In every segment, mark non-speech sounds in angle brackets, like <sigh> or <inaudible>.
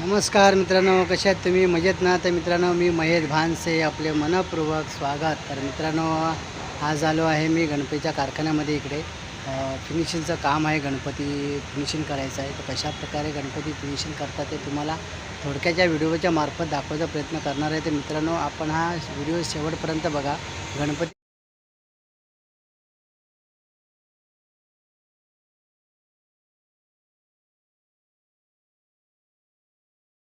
नमस्कार मित्रांनो कशा आहेत तुम्ही? मजेत ना? तर मित्रांनो मी महेश भानसे आपले मनपूर्वक स्वागत. तर मित्रांनो आज आलो आहे मी गणपतीच्या कारखान्यामध्ये इकडे. फिनिशिंगचं काम आहे गणपती फिनिशिंग करायचं आहे. तर कशा प्रकारे गणपती फिनिशिंग करतात ते तुम्हाला थोडक्याच्या व्हिडिओच्या मार्फत दाखवायचा प्रयत्न करणार आहे. तर मित्रांनो आपण हा व्हिडिओ शेवटपर्यंत बघा. गणपती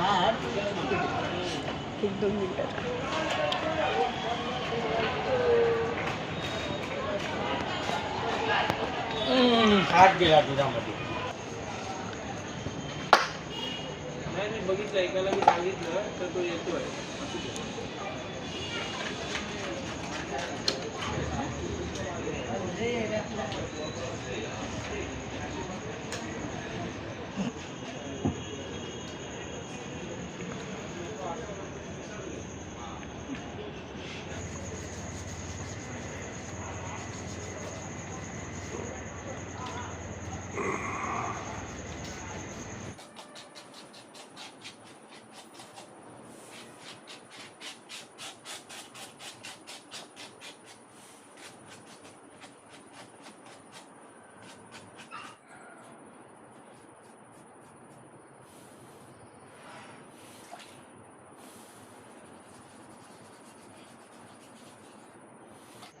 हे बंद एक दोन मिनटात हात गेला दुधामध्ये. नाही नाही बघितलं एकाला मी सांगितलं तर तो येतोय.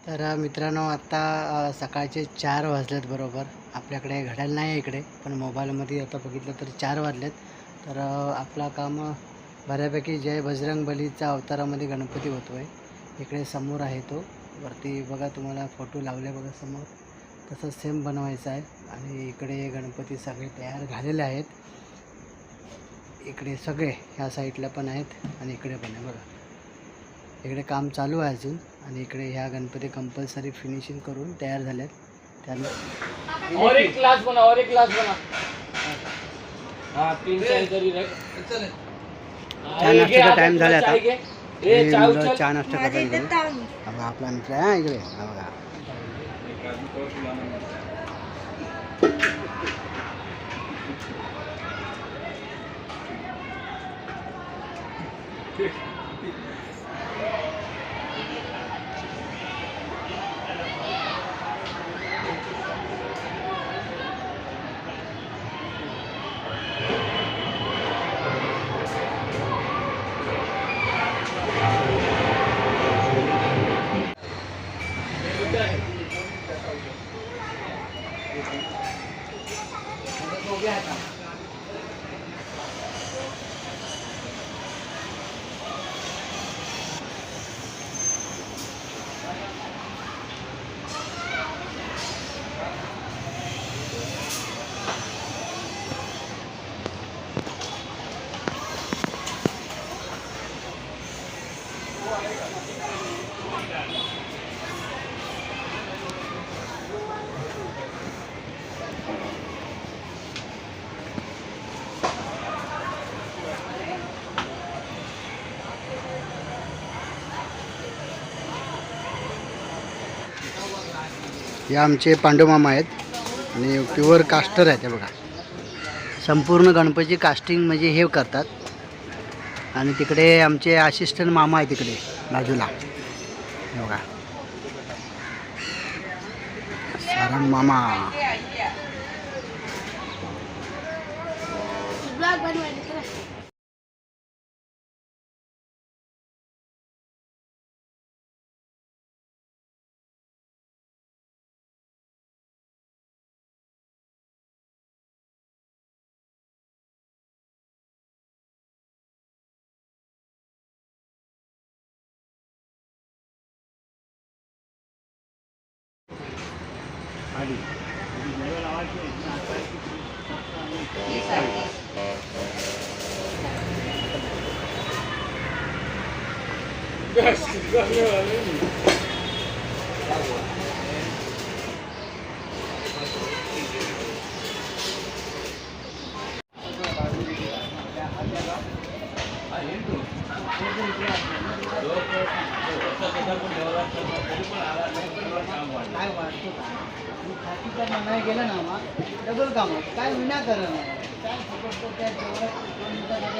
तर मित्रांनो आत्ता सकाळचे चार वाजलेत बरोबर. आपल्याकडे घड्याळ नाही आहे इकडे पण मोबाईलमध्ये आता बघितलं तर चार वाजलेत. तर आपला काम बऱ्यापैकी जय बजरंग बलीचा अवतारामध्ये गणपती होतो आहे इकडे समोर आहे तो. वरती बघा तुम्हाला फोटो लावले बघा समोर. तसं सेम बनवायचं आहे. आणि इकडे गणपती सगळे तयार झालेले आहेत. इकडे सगळे ह्या साईडला पण आहेत. आणि इकडे पण आहे बघा. इकडे काम चालू आहे अजून आणि इकडे ह्या गणपती कंपल्सरी फिनिशिंग करून तयार झाल्यात त्यामुळे और एक क्लास बना और एक क्लास बना. हाँ तीन रख चहा नाश्त्याचा टाइम झाला आता. हे मुलं चहा नाश्ता. हा बघा, आपला मित्र आहे हा इकडे हा बघा. <laughs> हे आमचे पांडुमामा आहेत आणि प्युअर कास्टर आहेत हे बघा. संपूर्ण गणपती कास्टिंग म्हणजे हे करतात. आणि तिकडे आमचे असिस्टंट मामा आहे तिकडे बाजूला. हे बघा. सारंग मामा. Gás, que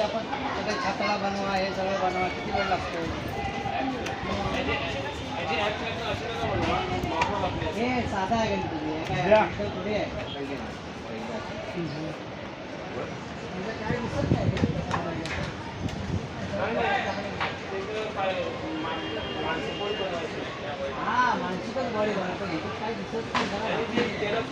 आपण सगळं छातळा बनवा हे सगळं बनवा किती वेळ लागतो हे साधा आहे गणपती हे काय artificial आहे काय दिसत नाही हे हा मानसिकच बनवतो काय दिसत नाही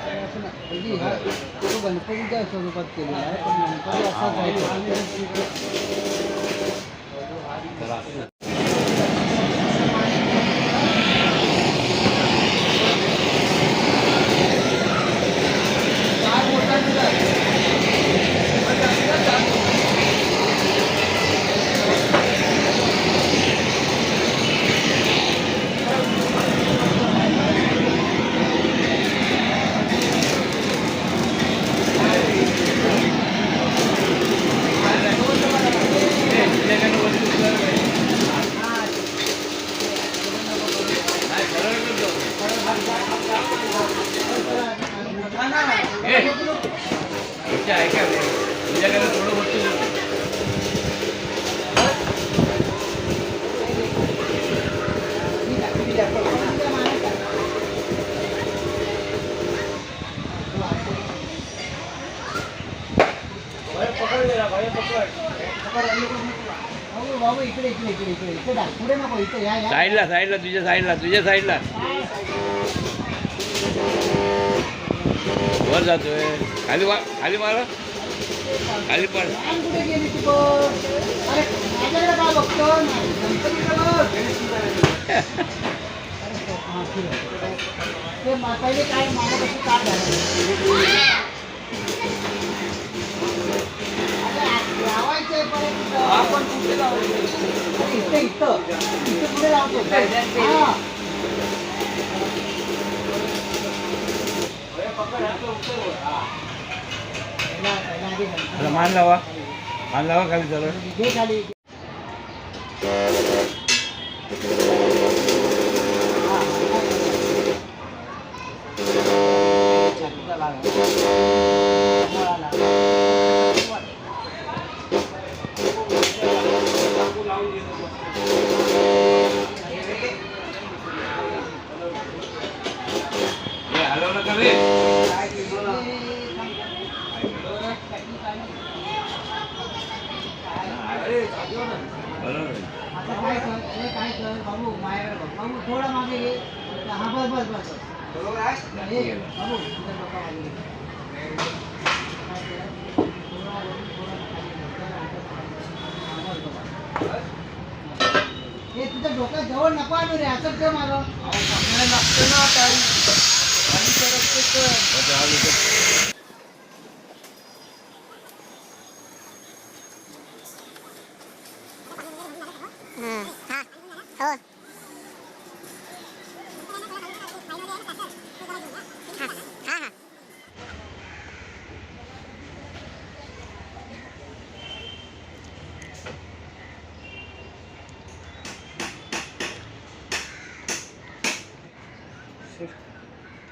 तो हा गणपतीच्या स्वरूपात केलेला आहे पण गणपती असाच आहे तो. काय बोलताय तुझं? ठीक आहे, ठीक आहे. तुला माहिती आहे. बाहेर पकड गेला बाहेर पकड बाबू बाबू इकडे इकडे इकडे इकडे इकडे दाख. पुढे नको इथे या या साईडला साईडला तुझ्या साईडला तुझ्या साईडला. वर जातोय. खाली वा खाली मारा. खाली पड काय लावायचंय परत इथं. अरे, इथं इथं इथं पुढे लावतो हा पहिला पहिला आधी गणपती. त्याला मान लावा मान लावा खाली जरा घे खाली हे तुझ्या डोक्या जवळ नको आणू रे असं ठेव मागं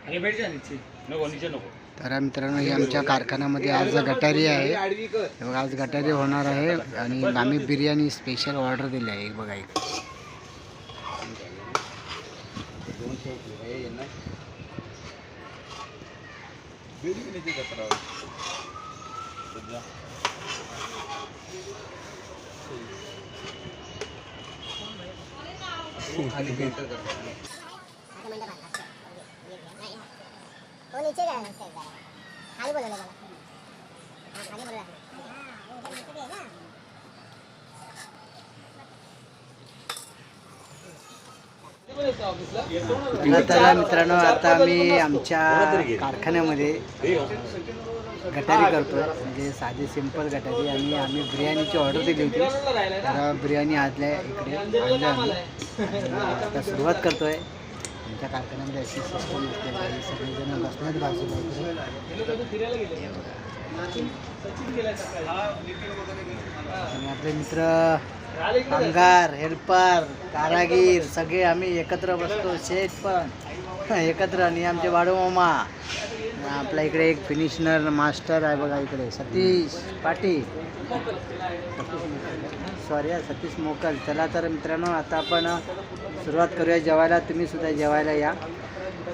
आणि जा नीचे नको नीचे नको. तर मित्रांनो ही आमच्या कारखान्यामध्ये आज गटारी आहे. हे बघा आज गटारी होणार आहे आणि आम्ही बिर्याणी स्पेशल ऑर्डर दिली आहे. बघा एक तो नीचे गया है उसका खाली बोलो बोलो हां खाली बोलो नीचे गया ना तर मित्रांनो आता आम्ही आमच्या कारखान्यामध्ये गटारी करतो म्हणजे साधी सिंपल गटारी. आणि आम्ही बिर्याणीची ऑर्डर दिली होती. तर बिर्याणी आजल्या इकडे आणलं आम्ही. आता सुरुवात करतोय. आमच्या कारखान्यामध्ये अशी सिस्टम असते आणि सगळेजण बसण्यात बाजूला. आणि आपले मित्र कामगार हेल्पर कारागीर सगळे आम्ही एकत्र बसतो. शेत पण. <laughs> एकत्र आणि आमचे बाळू मामा. आपल्या इकडे एक फिनिशनर मास्टर आहे बघा इकडे सतीश पाटील. सॉरी सतीश मोकल. चला तर मित्रांनो आता आपण सुरुवात करूया. जेवायला तुम्ही सुद्धा जेवायला या.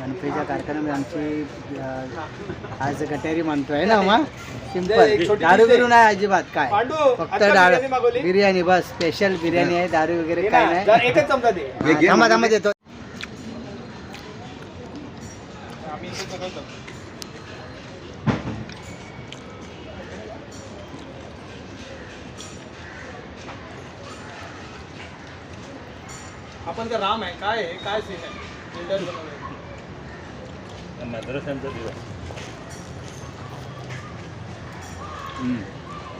गणपतीच्या कारखान्यामध्ये आमची आज गटेरी म्हणतोय ना मा सिंपल दारू बिरू नाही अजिबात काय? फक्त डाळ बिर्याणी बस. स्पेशल बिर्याणी आहे. दारू वगैरे काय नाही. थांबा थांबा देतो. आपण का राम आहे? काय आहे? काय सीन आहे? Filter बनवलंय. मद्रासांचा दिवस.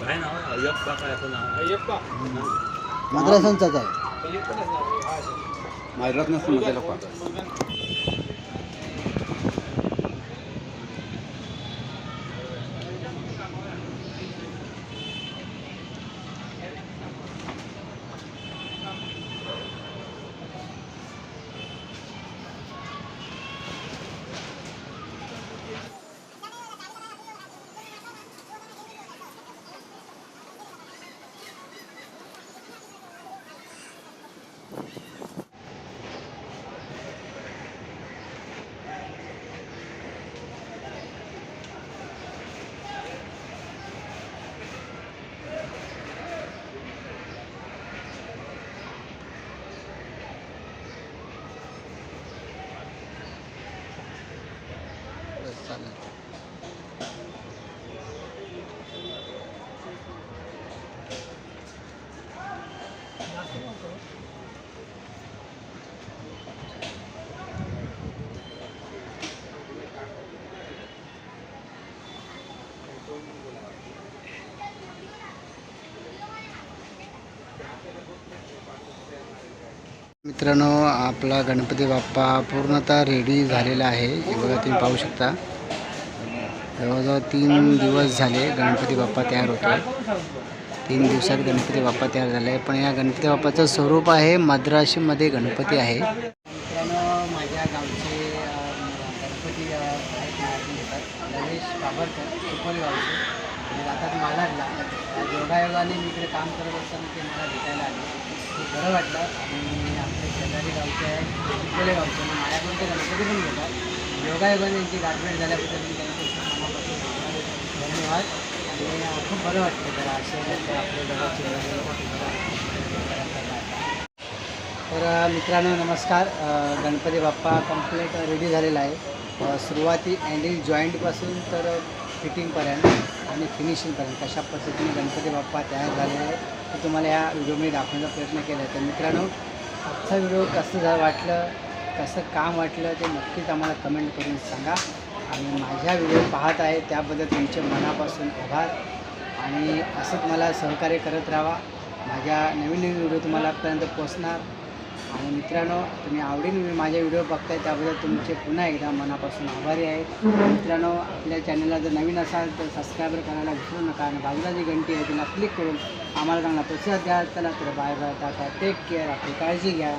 काय नाव आहे? अय्यप्पा काय असं नाव? अय्यप्पा. मद्रासांचाच आहे. हा. माझ्यात नसतं मध्ये Gracias. मित्रांनो आपला गणपती बाप्पा पूर्णतः रेडी झालेला आहे. हे बघा तुम्ही पाहू शकता. जवळजवळ तीन दिवस झाले गणपती बाप्पा तयार होतो तीन दिवसात गणपती बाप्पा तयार झाला. आहे पण या गणपती बाप्पाचं स्वरूप आहे मद्राशीमध्ये गणपती आहे. मित्रांनो माझ्या गावचे गणपती लवेश बाबरकर सुपल गावचे आणि मालाडला. योगायोगाने मी इकडे काम करत असताना ते मला भेटायला आले. खूप बरं वाटलं. आणि शेजारी गावचे आहेत चिखोले गावचे मग माझ्याकडून ते गणपती पण घेतात. योगायोगाने यांची गाठभेट झाल्याबद्दल मी त्यांचे मनापासून धन्यवाद. आणि खूप बरं वाटतं जरा असे जसे आपले तर मित्रांनो नमस्कार. गणपती बाप्पा कंप्लीट रेडी झालेला आहे. सुरुवाती अँडिल जॉईंटपासून तर फिटिंगपर्यंत आणि फिनिशिंगपर्यंत कशा पद्धतीने गणपती बाप्पा तयार झालेले आहे ते तुम्हाला या व्हिडिओमध्ये दाखवण्याचा प्रयत्न केला आहे तर मित्रांनो आजचा व्हिडिओ कसं झा वाटलं कसं काम वाटलं ते नक्कीच आम्हाला कमेंट करून सांगा. आणि माझ्या व्हिडिओ पाहत आहे त्याबद्दल तुमचे मनापासून आभार. आणि असंच मला सहकार्य करत राहा. माझ्या नवीन नवीन व्हिडिओ तुम्हाला आजपर्यंत पोचणार आणि मित्रांनो तुम्ही आवडीने माझे व्हिडिओ बघताय त्याबद्दल तुमचे पुन्हा एकदा मनापासून आभारी आहे. मित्रांनो आपल्या चॅनलला जर नवीन असाल तर सबस्क्राईबर करायला विसरू नका आणि बाजूला जी घंटी आहे तिला क्लिक करून आम्हाला चांगला प्रतिसाद द्या. चला तर bye bye tata take care आपली काळजी घ्या.